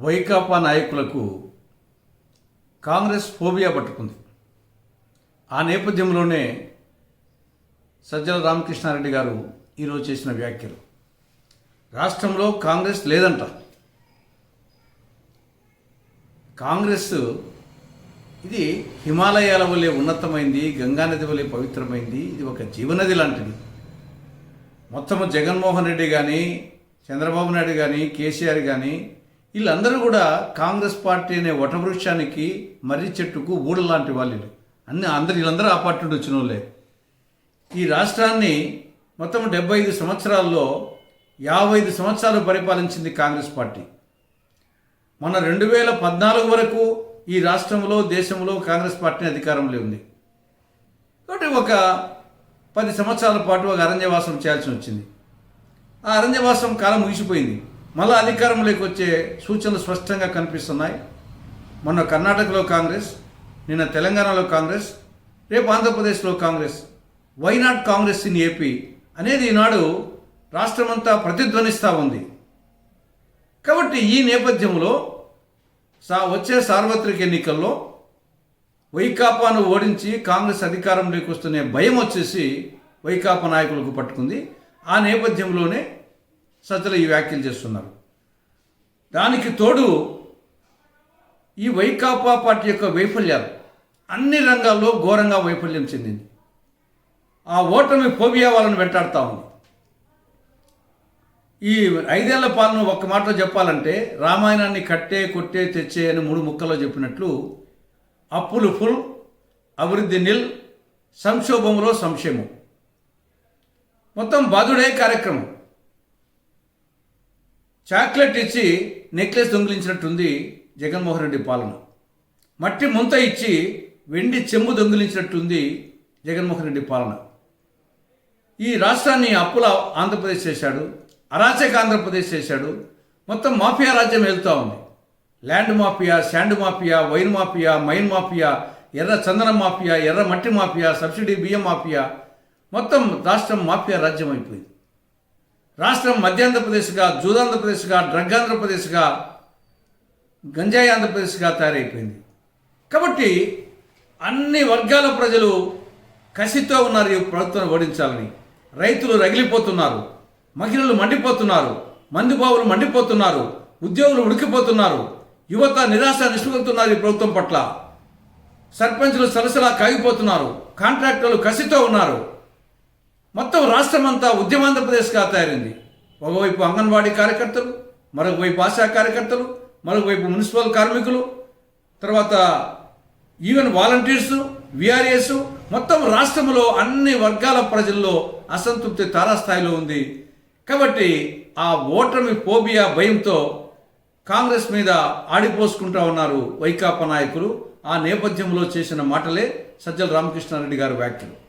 వైకాపా నాయకులకు కాంగ్రెస్ ఫోబియా పట్టుకుంది. ఆ నేపథ్యంలోనే సజ్జల రామకృష్ణారెడ్డి గారు ఈరోజు చేసిన వ్యాఖ్యలు. రాష్ట్రంలో కాంగ్రెస్ లేదంట. కాంగ్రెస్ ఇది హిమాలయాల వలె ఉన్నతమైంది గంగానది వలె పవిత్రమైంది ఇది ఒక జీవనది లాంటిది. మొత్తము జగన్మోహన్ రెడ్డి కానీ చంద్రబాబు నాయుడు కానీ కేసీఆర్ కానీ వీళ్ళందరూ కూడా కాంగ్రెస్ పార్టీ అనే వటవృక్షానికి మర్రి చెట్టుకు ఊడలాంటి వాళ్ళు అన్ని అందరు వీళ్ళందరూ ఆ పార్టీ నుండి వచ్చిన వాళ్ళే. ఈ రాష్ట్రాన్ని మొత్తం డెబ్బై ఐదు సంవత్సరాల్లో యాభై ఐదు సంవత్సరాలు పరిపాలించింది కాంగ్రెస్ పార్టీ. మన రెండు వేల పద్నాలుగు వరకు ఈ రాష్ట్రంలో దేశంలో కాంగ్రెస్ పార్టీ అధికారంలో ఉంది. కాబట్టి ఒక పది సంవత్సరాల పాటు ఒక అరణ్యవాసం చేయాల్సి వచ్చింది. ఆ అరణ్యవాసం కాలం ముగిసిపోయింది. మళ్ళీ అధికారంలోకి వచ్చే సూచనలు స్పష్టంగా కనిపిస్తున్నాయి. మొన్న కర్ణాటకలో కాంగ్రెస్ నిన్న తెలంగాణలో కాంగ్రెస్ రేపు ఆంధ్రప్రదేశ్లో Congress. Why not Congress in AP అనేది ఈనాడు రాష్ట్రమంతా ప్రతిధ్వనిస్తూ ఉంది. కాబట్టి ఈ నేపథ్యంలో సా వచ్చే సార్వత్రిక ఎన్నికల్లో వైకాపాను ఓడించి కాంగ్రెస్ అధికారంలోకి వస్తున్న భయం వచ్చేసి వైకాపా నాయకులకు పట్టుకుంది. ఆ నేపథ్యంలోనే సజ్జలు ఈ వ్యాఖ్యలు చేస్తున్నారు. దానికి తోడు ఈ వైకాపా పార్టీ యొక్క వైఫల్యాలు అన్ని రంగాల్లో ఘోరంగా వైఫల్యం చెందింది. ఆ ఓటమి ఫోబియా వాళ్ళని వెంటాడుతూ ఉంది. ఈ ఐదేళ్ళ పాలన ఒక్క మాటలో చెప్పాలంటే రామాయణాన్ని కట్టే కొట్టే తెచ్చే అని మూడు ముక్కల్లో చెప్పినట్లు అప్పులు ఫుల్ అభివృద్ధి నిల్ సంక్షోభంలో సంక్షేమం మొత్తం బాధుడే కార్యక్రమం. చాక్లెట్ ఇచ్చి నెక్లెస్ దొంగిలించినట్టుంది జగన్మోహన్ రెడ్డి పాలన. మట్టి ముంత ఇచ్చి వెండి చెంబు దొంగిలించినట్టుంది జగన్మోహన్ రెడ్డి పాలన. ఈ రాష్ట్రాన్ని అప్పుల ఆంధ్రప్రదేశ్ చేశాడు అరాచక ఆంధ్రప్రదేశ్ చేశాడు మొత్తం మాఫియా రాజ్యం వెళ్తూ ఉంది. Land mafia sand mafia wine mafia mine mafia ఎర్ర చందనం మాఫియా ఎర్ర మట్టి మాఫియా సబ్సిడీ బియ్యం మాఫియా మొత్తం రాష్ట్రం మాఫియా రాజ్యం అయిపోయింది. రాష్ట్రం మధ్యాంధ్రప్రదేశ్గా జూదాంధ్రప్రదేశ్గా డ్రగ్ ఆంధ్రప్రదేశ్గా గంజాయి ఆంధ్రప్రదేశ్గా తయారైపోయింది. కాబట్టి అన్ని వర్గాల ప్రజలు కసితో ఉన్నారు ఈ ప్రభుత్వాన్ని ఓడించాలని. రైతులు రగిలిపోతున్నారు మహిళలు మండిపోతున్నారు మందుబావులు మండిపోతున్నారు ఉద్యోగులు ఉడికిపోతున్నారు యువత నిరాశ నిష్పడుతున్నారు ఈ ప్రభుత్వం పట్ల. సర్పంచులు సలసలా కాగిపోతున్నారు కాంట్రాక్టర్లు కసితో ఉన్నారు. మొత్తం రాష్ట్రం అంతా ఉద్యమాంధ్రప్రదేశ్గా తయారైంది. ఒకవైపు అంగన్వాడీ కార్యకర్తలు మరొకవైపు ఆశా కార్యకర్తలు మరొకవైపు మున్సిపల్ కార్మికులు తర్వాత ఈవెన్ వాలంటీర్స్ విఆర్ఎస్ మొత్తం రాష్ట్రంలో అన్ని వర్గాల ప్రజల్లో అసంతృప్తి తారాస్థాయిలో ఉంది. కాబట్టి ఆ ఓటమి ఫోబియా భయంతో కాంగ్రెస్ మీద ఆడిపోసుకుంటా ఉన్నారు వైకాపా నాయకులు. ఆ నేపథ్యంలో చేసిన మాటలే సజ్జల రామకృష్ణారెడ్డి గారి వ్యాఖ్యలు.